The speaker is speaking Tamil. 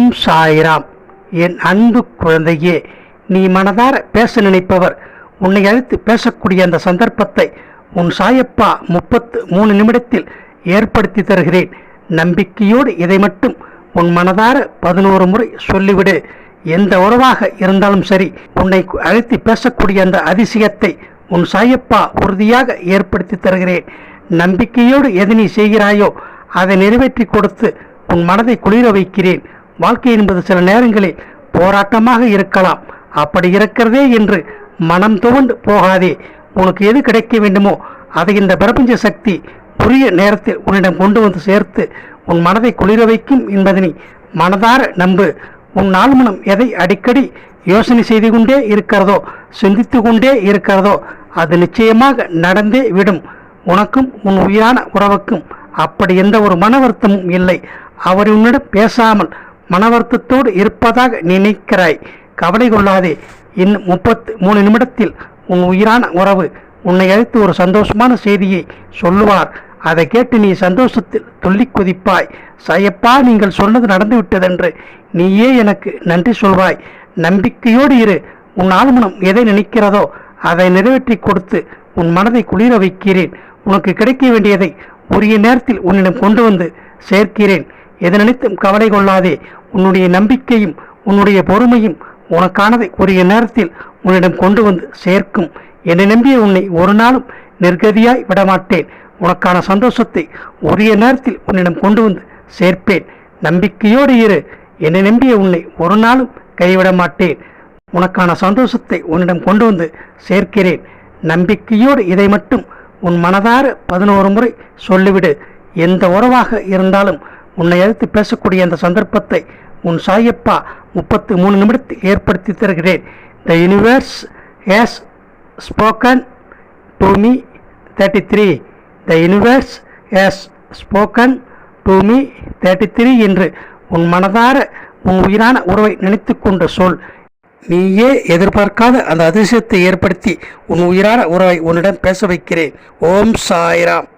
ஓம் சாய்ராம். என் அன்பு குழந்தையே நீ மனதார பேச நினைப்பவர். உன்னை அழைத்து பேசக்கூடிய அந்த சந்தர்ப்பத்தை உன் சாயப்பா முப்பத்து மூணு நிமிடத்தில் ஏற்படுத்தி தருகிறேன். நம்பிக்கையோடு இதை மட்டும் உன் மனதார பதினோரு முறை சொல்லிவிடு. எந்த உறவாக இருந்தாலும் சரி உன்னை அழைத்து பேசக்கூடிய அந்த அதிசயத்தை உன் சாயப்பா உறுதியாக ஏற்படுத்தி தருகிறேன். நம்பிக்கையோடு எது நீ செய்கிறாயோ அதை நிறைவேற்றி கொடுத்து உன் மனதை குளிர வைக்கிறேன். வாழ்க்கை என்பது சில நேரங்களில் போராட்டமாக இருக்கலாம். அப்படி இருக்கிறதே என்று மனம் துவண்டு போகாதே. உனக்கு எது கிடைக்க வேண்டுமோ அதை இந்த பிரபஞ்ச சக்தி உரிய நேரத்தில் உன்னிடம் கொண்டு வந்து சேர்த்து உன் மனதை குளிர வைக்கும் என்பதனை மனதார நம்பு. உன் நாள் மனம் எதை அடிக்கடி யோசனை செய்து கொண்டே இருக்கிறதோ சிந்தித்து கொண்டே இருக்கிறதோ அது நிச்சயமாக நடந்தே விடும். உனக்கும் உன் உயிரான உறவுக்கும் அப்படி எந்த ஒரு மன வருத்தமும் இல்லை. அவர் உன்னிடம் பேசாமல் மனவருத்தத்தோடு இருப்பதாக நினைக்கிறாய். கவலை கொள்ளாதே. இன்னும் முப்பத்து மூணு நிமிடத்தில் உன் உயிரான உறவு உன்னை அழைத்து ஒரு சந்தோஷமான செய்தியை சொல்லுவார். அதை கேட்டு நீ சந்தோஷத்தில் துள்ளி குதிப்பாய். சையப்பா நீங்கள் சொன்னது நடந்துவிட்டதென்று நீயே எனக்கு நன்றி சொல்வாய். நம்பிக்கையோடு இரு. உன் ஆழ்மனம் எதை நினைக்கிறதோ அதை நிறைவேற்றி கொடுத்து உன் மனதை குளிர வைக்கிறேன். உனக்கு கிடைக்க வேண்டியதை உரிய நேரத்தில் உன்னிடம் கொண்டு வந்து சேர்க்கிறேன். எது நினைத்தும் கவலை கொள்ளாதே. உன்னுடைய நம்பிக்கையும் உன்னுடைய பொறுமையும் உனக்கானதை உரிய நேரத்தில் உன்னிடம் கொண்டு வந்து சேர்க்கும். என்னை நம்பிய உன்னை ஒரு நாளும் நிர்கதியாய் விடமாட்டேன். உனக்கான சந்தோஷத்தை உரிய நேரத்தில் உன்னிடம் கொண்டு வந்து சேர்ப்பேன். நம்பிக்கையோடு இரு. என்னை நம்பிய உன்னை ஒரு நாளும் கைவிட மாட்டேன் உனக்கான சந்தோஷத்தை உன்னிடம் கொண்டு வந்து சேர்க்கிறேன். நம்பிக்கையோடு இதை மட்டும் உன் மனதார பதினோரு முறை சொல்லிவிடு. எந்த உறவாக இருந்தாலும் உன்னை எதிர்த்து பேசக்கூடிய அந்த சந்தர்ப்பத்தை உன் சாயப்பா முப்பத்து மூணு நிமிடத்தில் ஏற்படுத்தி தருகிறேன். The universe has spoken to me thirty three the universe has spoken to me thirty three என்று உன் மனதார உன் உயிரான உறவை நினைத்து கொண்டு சொல். நீயே எதிர்பார்க்காத அந்த அதிசயத்தை ஏற்படுத்தி உன் உயிரான உறவை உன்னிடம் பேச வைக்கிறேன். ஓம் சாய்ராம்.